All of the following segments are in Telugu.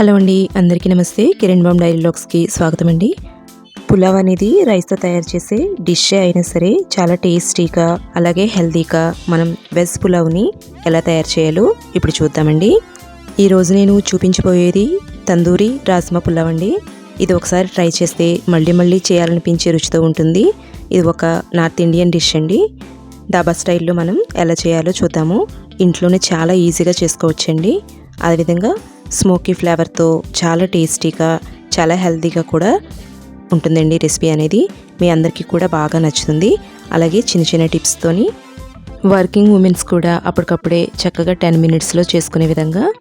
హలో అండి అందరికీ నమస్తే. కిరణ్ బామ్ డైరీ స్వాగతం అండి పులావ్ అనేది రైస్తో తయారు చేసే డిష్ అయినా సరే చాలా టేస్టీగా అలాగే హెల్తీగా మనం వెజ్ పులావ్ని ఎలా తయారు చేయాలో ఇప్పుడు చూద్దామండి. ఈరోజు నేను చూపించబోయేది తందూరి రాజ్మా పులావ్ అండి. ఇది ఒకసారి ట్రై చేస్తే మళ్ళీ మళ్ళీ చేయాలనిపించే రుచితో ఉంటుంది. ఇది ఒక నార్త్ ఇండియన్ డిష్ అండి. దాబా స్టైల్లో మనం ఎలా చేయాలో చూద్దాము. ఇంట్లోనే చాలా ఈజీగా చేసుకోవచ్చండి. అదేవిధంగా స్మోకీ ఫ్లేవర్తో చాలా టేస్టీగా చాలా హెల్తీగా కూడా ఉంటుందండి రెసిపీ అనేది. మీ అందరికీ కూడా బాగా నచ్చుతుంది. అలాగే చిన్న చిన్న టిప్స్తోని వర్కింగ్ ఉమెన్స్ కూడా అప్పటికప్పుడే చక్కగా టెన్ మినిట్స్లో చేసుకునే విధంగా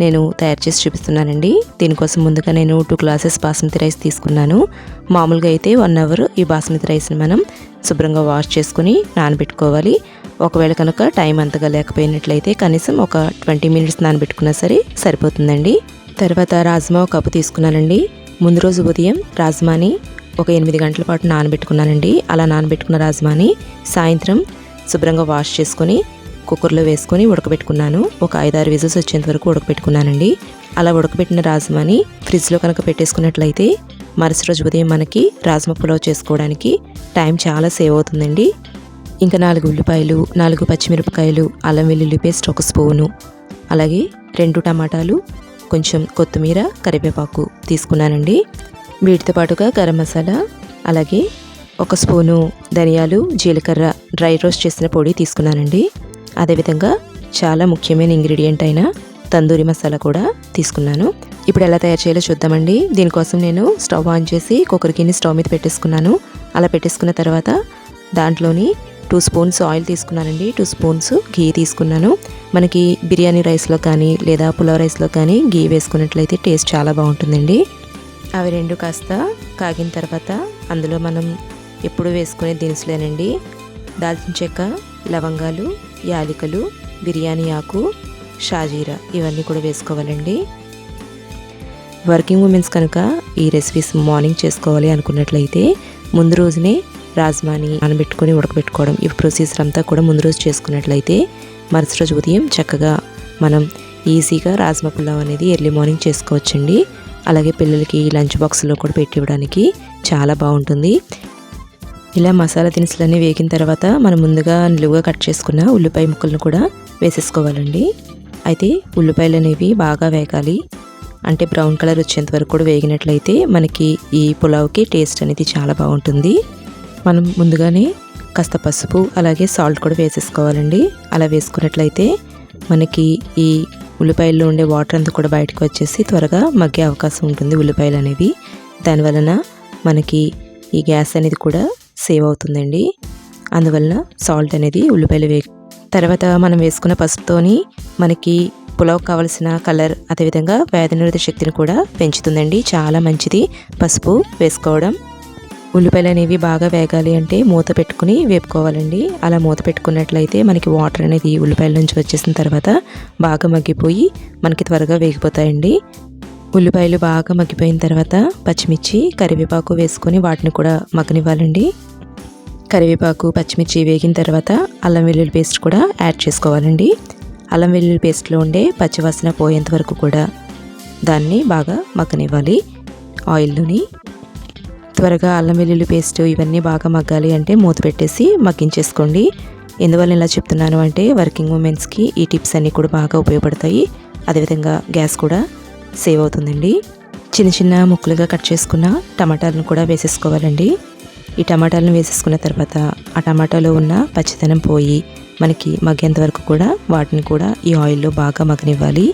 నేను తయారు చేసి చూపిస్తున్నానండి. దీనికోసం ముందుగా నేను టూ గ్లాసెస్ బాస్మతి రైస్ తీసుకున్నాను. మామూలుగా అయితే వన్ అవర్ ఈ బాస్మతి రైస్ని మనం శుభ్రంగా వాష్ చేసుకుని నానబెట్టుకోవాలి. ఒకవేళ కనుక టైం అంతగా లేకపోయినట్లయితే కనీసం ఒక ట్వంటీ మినిట్స్ నానబెట్టుకున్నా సరే సరిపోతుందండి. తర్వాత రాజ్మా ఒక కప్పు తీసుకున్నానండి. ముందు రోజు ఉదయం రాజ్మాని ఒక ఎనిమిది గంటల పాటు నానబెట్టుకున్నానండి. అలా నానబెట్టుకున్న రాజ్మాని సాయంత్రం శుభ్రంగా వాష్ చేసుకొని కుక్కర్లో వేసుకొని ఉడకబెట్టుకున్నాను. ఒక ఐదారు విజిల్స్ వచ్చేంత వరకు ఉడకబెట్టుకున్నానండి. అలా ఉడకబెట్టిన రాజ్మాని ఫ్రిడ్జ్లో కనుక పెట్టేసుకున్నట్లయితే మరుసటి రోజు ఉదయం మనకి రాజ్మా పులావ్ చేసుకోవడానికి టైం చాలా సేవ్ అవుతుందండి. ఇంకా నాలుగు ఉల్లిపాయలు నాలుగు పచ్చిమిరపకాయలు అల్లం వెల్లుల్లి పేస్ట్ ఒక స్పూను. అలాగే రెండు టమాటాలు కొంచెం కొత్తిమీర కరివేపాకు తీసుకున్నానండి. వీటితో పాటుగా గరం మసాలా అలాగే ఒక స్పూను ధనియాలు జీలకర్ర డ్రై రోస్ట్ చేసిన పొడి తీసుకున్నానండి. అదేవిధంగా చాలా ముఖ్యమైన ఇంగ్రీడియంట్ అయిన తందూరి మసాలా కూడా తీసుకున్నాను. ఇప్పుడు ఎలా తయారు చేయాలో చూద్దామండి. దీనికోసం నేను స్టవ్ ఆన్ చేసి కుక్కర్ గిన్నె స్టవ్ మీద పెట్టేసుకున్నాను. అలా పెట్టేసుకున్న తర్వాత దాంట్లోని టూ స్పూన్స్ ఆయిల్ తీసుకున్నానండి. టూ స్పూన్స్ గీ తీసుకున్నాను. మనకి బిర్యానీ రైస్లో కానీ లేదా పులావ్ రైస్లో కానీ గీ వేసుకున్నట్లయితే టేస్ట్ చాలా బాగుంటుందండి. అవి రెండు కాస్త కాగిన తర్వాత అందులో మనం ఎప్పుడు వేసుకునే దినుసులేనండి. దాల్చిన చెక్క లవంగాలు యాలికలు బిర్యానీ ఆకు షాజీరా ఇవన్నీ కూడా వేసుకోవాలండి. వర్కింగ్ ఉమెన్స్ కనుక ఈ రెసిపీస్ మార్నింగ్ చేసుకోవాలి అనుకున్నట్లయితే ముందు రోజునే రాజ్మాని నానబెట్టుకొని ఉడకబెట్టుకోవడం. ఈ ప్రొసీజర్ అంతా కూడా ముందు రోజు చేసుకున్నట్లయితే మరుసటి రోజు ఉదయం చక్కగా మనం ఈజీగా రాజ్మా పులావ్ అనేది ఎర్లీ మార్నింగ్ చేసుకోవచ్చండి. అలాగే పిల్లలకి లంచ్ బాక్స్లో కూడా పెట్టి ఇవ్వడానికి చాలా బాగుంటుంది. ఇలా మసాలా దినుసులన్నీ వేగిన తర్వాత మనం ముందుగా నిలువుగా కట్ చేసుకున్న ఉల్లిపాయ ముక్కలను కూడా వేసేసుకోవాలండి. అయితే ఉల్లిపాయలు అనేవి బాగా వేగాలి. అంటే బ్రౌన్ కలర్ వచ్చేంత వరకు కూడా వేగినట్లయితే మనకి ఈ పులావ్కి టేస్ట్ అనేది చాలా బాగుంటుంది. మనం ముందుగానే కాస్త పసుపు అలాగే సాల్ట్ కూడా వేసేసుకోవాలండి. అలా వేసుకున్నట్లయితే మనకి ఈ ఉల్లిపాయల్లో ఉండే వాటర్ అంతా కూడా బయటకు వచ్చేసి త్వరగా మగ్గే అవకాశం ఉంటుంది ఉల్లిపాయలు అనేవి. దానివలన మనకి ఈ గ్యాస్ అనేది కూడా సేవ్ అవుతుందండి. అందువలన సాల్ట్ అనేది ఉల్లిపాయలు వే తర్వాత మనం వేసుకున్న పసుపుతోని మనకి పులావ్ కావలసిన కలర్ అదేవిధంగా వ్యాధి నిరోధక శక్తిని కూడా పెంచుతుందండి. చాలా మంచిది పసుపు వేసుకోవడం. ఉల్లిపాయలు అనేవి బాగా వేగాలి అంటే మూత పెట్టుకుని వేపుకోవాలండి. అలా మూత పెట్టుకున్నట్లయితే మనకి వాటర్ అనేది ఉల్లిపాయల నుంచి వచ్చేసిన తర్వాత బాగా మగ్గిపోయి మనకి త్వరగా వేగిపోతాయండి. ఉల్లిపాయలు బాగా మగ్గిపోయిన తర్వాత పచ్చిమిర్చి కరివేపాకు వేసుకొని వాటిని కూడా మగ్గనివ్వాలండి. కరివేపాకు పచ్చిమిర్చి వేగిన తర్వాత అల్లం వెల్లుల్లి పేస్ట్ కూడా యాడ్ చేసుకోవాలండి. అల్లం వెల్లుల్లి పేస్ట్లో ఉండే పచ్చివాసన పోయేంత వరకు కూడా దాన్ని బాగా మగ్గనివ్వాలి. ఆయిల్లోని త్వరగా అల్లం వెల్లుల్లి పేస్ట్ ఇవన్నీ బాగా మగ్గాలి అంటే మూత పెట్టేసి మగ్గించేసుకోండి. ఎందువల్ల ఇలా చెప్తున్నాను అంటే వర్కింగ్ ఉమెన్స్కి ఈ టిప్స్ అన్నీ కూడా బాగా ఉపయోగపడతాయి. అదేవిధంగా గ్యాస్ కూడా సేవ్ అవుతుందండి. చిన్న చిన్న ముక్కలుగా కట్ చేసుకున్న టమాటాలను కూడా వేసేసుకోవాలండి. ఈ టమాటాలను వేసేసుకున్న తర్వాత ఆ టమాటాలో ఉన్న పచ్చితనం పోయి మనకి మగ్గేంత వరకు కూడా వాటిని కూడా ఈ ఆయిల్లో బాగా మగ్గనివ్వాలి.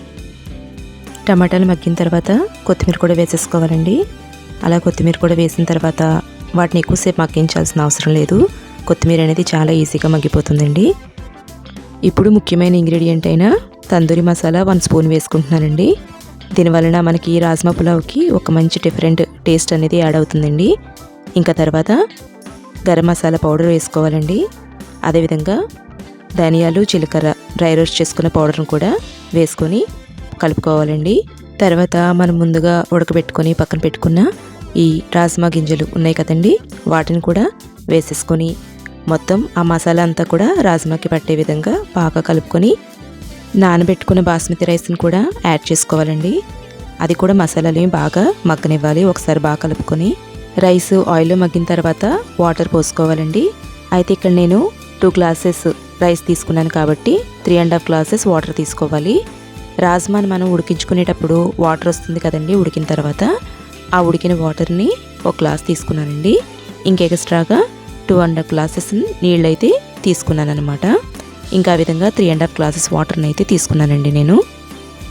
టమాటాలు మగ్గిన తర్వాత కొత్తిమీర కూడా వేసేసుకోవాలండి. అలా కొత్తిమీర కూడా వేసిన తర్వాత వాటిని ఎక్కువసేపు మగ్గించాల్సిన అవసరం లేదు. కొత్తిమీర అనేది చాలా ఈజీగా మగ్గిపోతుందండి. ఇప్పుడు ముఖ్యమైన ఇంగ్రీడియంట్ అయిన తందూరి మసాలా వన్ స్పూన్ వేసుకుంటున్నానండి. దీనివలన మనకి రాజ్మా పులావ్కి ఒక మంచి డిఫరెంట్ టేస్ట్ అనేది యాడ్ అవుతుందండి. ఇంకా తర్వాత గరం మసాలా పౌడర్ వేసుకోవాలండి. అదేవిధంగా ధనియాలు జీలకర్ర డ్రై రోస్ట్ చేసుకున్న పౌడర్ను కూడా వేసుకొని కలుపుకోవాలండి. తర్వాత మనం ముందుగా ఉడకబెట్టుకొని పక్కన పెట్టుకున్న ఈ రాజ్మా గింజలు ఉన్నాయి కదండి. వాటిని కూడా వేసేసుకొని మొత్తం ఆ మసాలా అంతా కూడా రాజ్మాకి పట్టే విధంగా బాగా కలుపుకొని నానబెట్టుకున్న బాస్మతి రైస్ని కూడా యాడ్ చేసుకోవాలండి. అది కూడా మసాలాలు బాగా మగ్గనివ్వాలి. ఒకసారి బాగా కలుపుకొని రైస్ ఆయిల్లో మగ్గిన తర్వాత వాటర్ పోసుకోవాలండి. అయితే ఇక్కడ నేను టూ గ్లాసెస్ రైస్ తీసుకున్నాను కాబట్టి three and half glasses water తీసుకోవాలి. రాజ్మాని మనం ఉడికించుకునేటప్పుడు వాటర్ వస్తుంది కదండి ఉడికిన తర్వాత ఆ ఉడికిన వాటర్ని ఒక గ్లాస్ తీసుకున్నానండి. ఇంక ఎక్స్ట్రాగా టూ అండ్ హాఫ్ గ్లాసెస్ నీళ్ళు అయితే తీసుకున్నాను అనమాట ఇంకా ఆ విధంగా త్రీ అండ్ హాఫ్ గ్లాసెస్ వాటర్ని అయితే తీసుకున్నానండి నేను.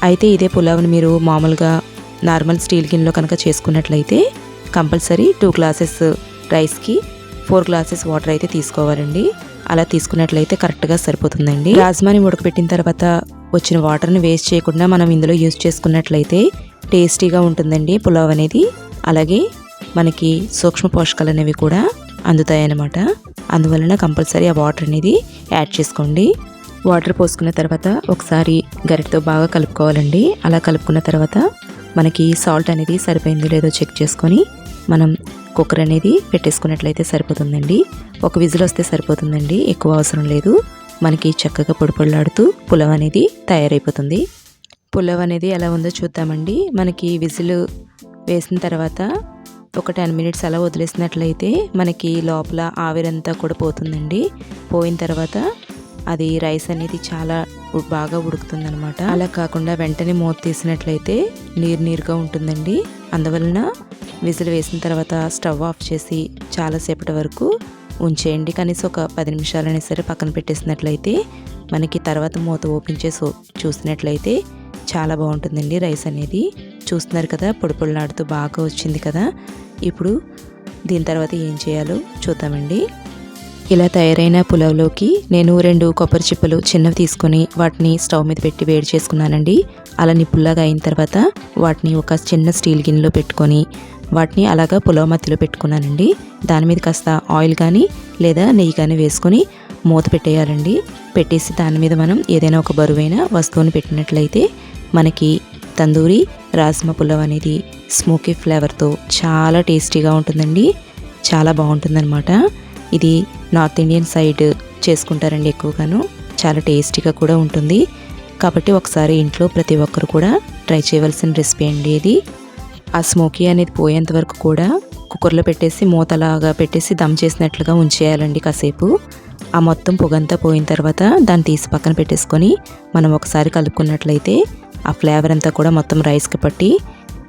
అయితే ఇదే పులావ్ని మీరు మామూలుగా నార్మల్ స్టీల్ గిన్నెలో కనుక చేసుకున్నట్లయితే కంపల్సరీ టూ గ్లాసెస్ రైస్కి ఫోర్ గ్లాసెస్ వాటర్ అయితే తీసుకోవాలండి. అలా తీసుకున్నట్లయితే కరెక్ట్గా సరిపోతుందండి. రాజ్మాని ఉడకబెట్టిన తర్వాత వచ్చిన వాటర్ని వేస్ట్ చేయకుండా మనం ఇందులో యూజ్ చేసుకున్నట్లయితే టేస్టీగా ఉంటుందండి పులావ్ అనేది. అలాగే మనకి సూక్ష్మ పోషకాలు అనేవి కూడా అందుతాయన్నమాట. అందువలన కంపల్సరీ ఆ వాటర్ అనేది యాడ్ చేసుకోండి. వాటర్ పోసుకున్న తర్వాత ఒకసారి గరిటతో బాగా కలుపుకోవాలండి. అలా కలుపుకున్న తర్వాత మనకి సాల్ట్ అనేది సరిపోయిందో లేదో చెక్ చేసుకొని మనం కుక్కర్ అనేది పెట్టేసుకున్నట్లయితే సరిపోతుందండి. ఒక విజిల్ వస్తే సరిపోతుందండి. ఎక్కువ అవసరం లేదు. మనకి చక్కగా పొడిపొడలాడుతూ పులవ పులావ్ అనేది తయారైపోతుంది. పులావ్ అనేది ఎలా ఉందో చూద్దామండి. మనకి విజిల్ వేసిన తర్వాత ఒక టెన్ మినిట్స్ అలా వదిలేసినట్లయితే మనకి లోపల ఆవిరంతా కూడా పోతుందండి. పోయిన తర్వాత అది రైస్ అనేది చాలా బాగా ఉడుకుతుందనమాట అలా కాకుండా వెంటనే మూత తీసినట్లయితే నీరు నీరుగా ఉంటుందండి. అందువలన విజిల్ వేసిన తర్వాత స్టవ్ ఆఫ్ చేసి చాలాసేపటి వరకు ఉంచేయండి. కనీసం ఒక పది నిమిషాలనే సరే పక్కన పెట్టేసినట్లయితే మనకి తర్వాత మూత ఓపెన్ చేసి చూసినట్లయితే చాలా బాగుంటుందండి రైస్ అనేది. చూస్తున్నారు కదా పొడి నాడుతూ బాగా వచ్చింది కదా. ఇప్పుడు దీని తర్వాత ఏం చేయాలో చూద్దామండి. ఇలా తయారైన పులావ్లోకి నేను రెండు కొబ్బరి చిప్పలు చిన్నవి తీసుకొని వాటిని స్టవ్ మీద పెట్టి వేడి చేసుకున్నానండి. అలా నిప్పుల్లాగా అయిన తర్వాత వాటిని ఒక చిన్న స్టీల్ గిన్నెలో పెట్టుకొని వాటిని అలాగా పులావ్ మధ్యలో పెట్టుకున్నానండి. దాని మీద కాస్త ఆయిల్ కానీ లేదా నెయ్యి కానీ వేసుకొని మూత పెట్టేయాలండి. పెట్టేసి దాని మీద మనం ఏదైనా ఒక బరువైన వస్తువుని పెట్టినట్లయితే మనకి తందూరి రాజ్మా పులావ్ అనేది స్మోకీ ఫ్లేవర్తో చాలా టేస్టీగా ఉంటుందండి. చాలా బాగుంటుందన్నమాట. ఇది నార్త్ ఇండియన్ సైడ్ చేసుకుంటారండి ఎక్కువగాను. చాలా టేస్టీగా కూడా ఉంటుంది. కాబట్టి ఒకసారి ఇంట్లో ప్రతి ఒక్కరు కూడా ట్రై చేయవలసిన రెసిపీ అండి ఇది. ఆ స్మోకీ అనేది పోయేంత వరకు కూడా కుక్కర్లో పెట్టేసి మూతలాగా పెట్టేసి దమ్ చేసినట్లుగా ఉంచేయాలండి కాసేపు. ఆ మొత్తం పొగంతా పోయిన తర్వాత దాన్ని తీసి పక్కన పెట్టేసుకొని మనం ఒకసారి కలుపుకున్నట్లయితే ఆ ఫ్లేవర్ అంతా కూడా మొత్తం రైస్కి పట్టి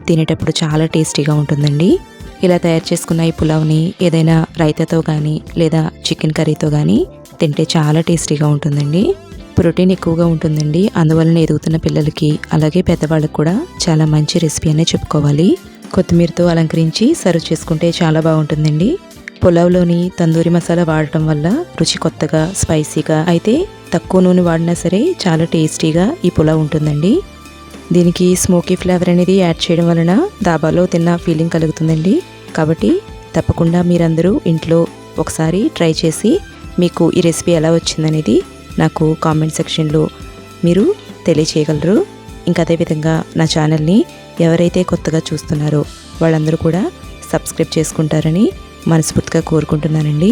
తినేటప్పుడు చాలా టేస్టీగా ఉంటుందండి. ఇలా తయారు చేసుకున్న ఈ పులావ్ని ఏదైనా రైతాతో కానీ లేదా చికెన్ కర్రీతో కానీ తింటే చాలా టేస్టీగా ఉంటుందండి. ప్రోటీన్ ఎక్కువగా ఉంటుందండి. అందువలన ఎదుగుతున్న పిల్లలకి అలాగే పెద్దవాళ్ళకి కూడా చాలా మంచి రెసిపీ అనే చెప్పుకోవాలి. కొత్తిమీరతో అలంకరించి సర్వ్ చేసుకుంటే చాలా బాగుంటుందండి. పులావ్లోని తందూరి మసాలా వాడటం వల్ల రుచి కొత్తగా స్పైసీగా అయితే తక్కువ నూనె వాడినా సరే చాలా టేస్టీగా ఈ పులావ్ ఉంటుందండి. దీనికి స్మోకీ ఫ్లేవర్ అనేది యాడ్ చేయడం వలన దాబాలో తిన్న ఫీలింగ్ కలుగుతుందండి. కాబట్టి తప్పకుండా మీరందరూ ఇంట్లో ఒకసారి ట్రై చేసి మీకు ఈ రెసిపీ ఎలా వచ్చిందనేది నాకు కామెంట్ సెక్షన్లో మీరు తెలియచేయగలరు. ఇంకా అదేవిధంగా నా ఛానల్ని ఎవరైతే కొత్తగా చూస్తున్నారో వాళ్ళందరూ కూడా సబ్స్క్రైబ్ చేసుకుంటారని మనస్ఫూర్తిగా కోరుకుంటున్నానండి.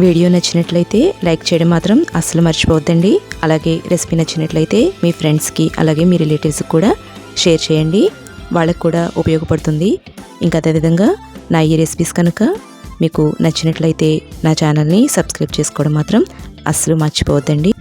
వీడియో నచ్చినట్లయితే లైక్ చేయడం మాత్రం అస్సలు మర్చిపోవద్దండి. అలాగే రెసిపీ నచ్చినట్లయితే మీ ఫ్రెండ్స్కి అలాగే మీ రిలేటివ్స్కి కూడా షేర్ చేయండి. వాళ్ళకు కూడా ఉపయోగపడుతుంది. ఇంకా అదేవిధంగా నా ఈ రెసిపీస్ కనుక మీకు నచ్చినట్లయితే నా ఛానల్ని సబ్స్క్రైబ్ చేసుకోవడం మాత్రం అస్సలు మర్చిపోవద్దండి.